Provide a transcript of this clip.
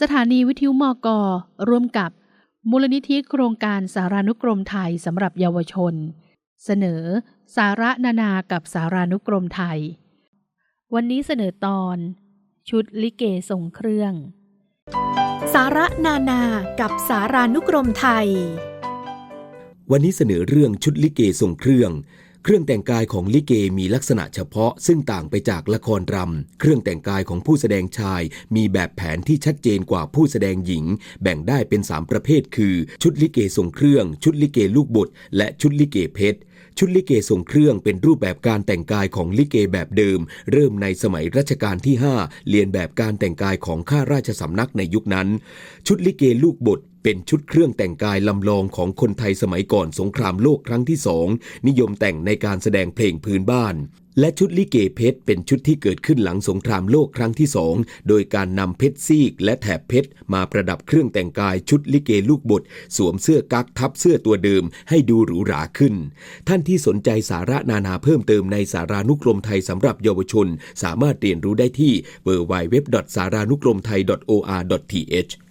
สถานีวิทยุมอกร่วมกับมูลนิธิโครงการสารานุกรมไทยสำหรับเยาวชน เสนอ สาระนานากับสารานุกรมไทย วันนี้เสนอตอน ชุดลิเกทรงเครื่อง สาระนานากับสารานุกรมไทย วันนี้เสนอเรื่องชุดลิเกทรงเครื่อง เครื่องแต่งกายของลิเกมีลักษณะเฉพาะ ซึ่งต่างไปจากละครรำ เครื่องแต่งกายของผู้แสดงชาย มีแบบแผนที่ชัดเจนกว่าผู้แสดงหญิง แบ่งได้เป็น 3 ประเภท คือ ชุดลิเกทรงเครื่อง ชุดลิเกลูกบทและชุดลิเกเพชรชุดลิเกทรงเครื่องเป็นรูปแบบการแต่งกายของลิเกแบบเดิม เริ่มในสมัยรัชกาลที่ 5 เรียนแบบการแต่งกายของข้าราชสำนักในยุคนั้น ชุดลิเกลูกบท เป็นชุดเครื่องแต่งกายลำลองของคนไทยสมัยก่อนสงครามโลกครั้งที่สองนิยมแต่งในการแสดงเพลงพื้นบ้าน และชุดลิเกเพชรเป็นชุดที่เกิดขึ้นหลังสงครามโลกครั้งที่สองโดยการนำเพชรซีกและแถบเพชรมาประดับเครื่องแต่งกายชุดลิเกลูกบท สวมเสื้อกั๊กทับเสื้อตัวเดิมให้ดูหรูหราขึ้น ท่านที่สนใจสาระนานาเพิ่มเติมในสารานุกรมไทยสำหรับเยาวชน สามารถเรียนรู้ได้ที่ www.saranukromthai.or.th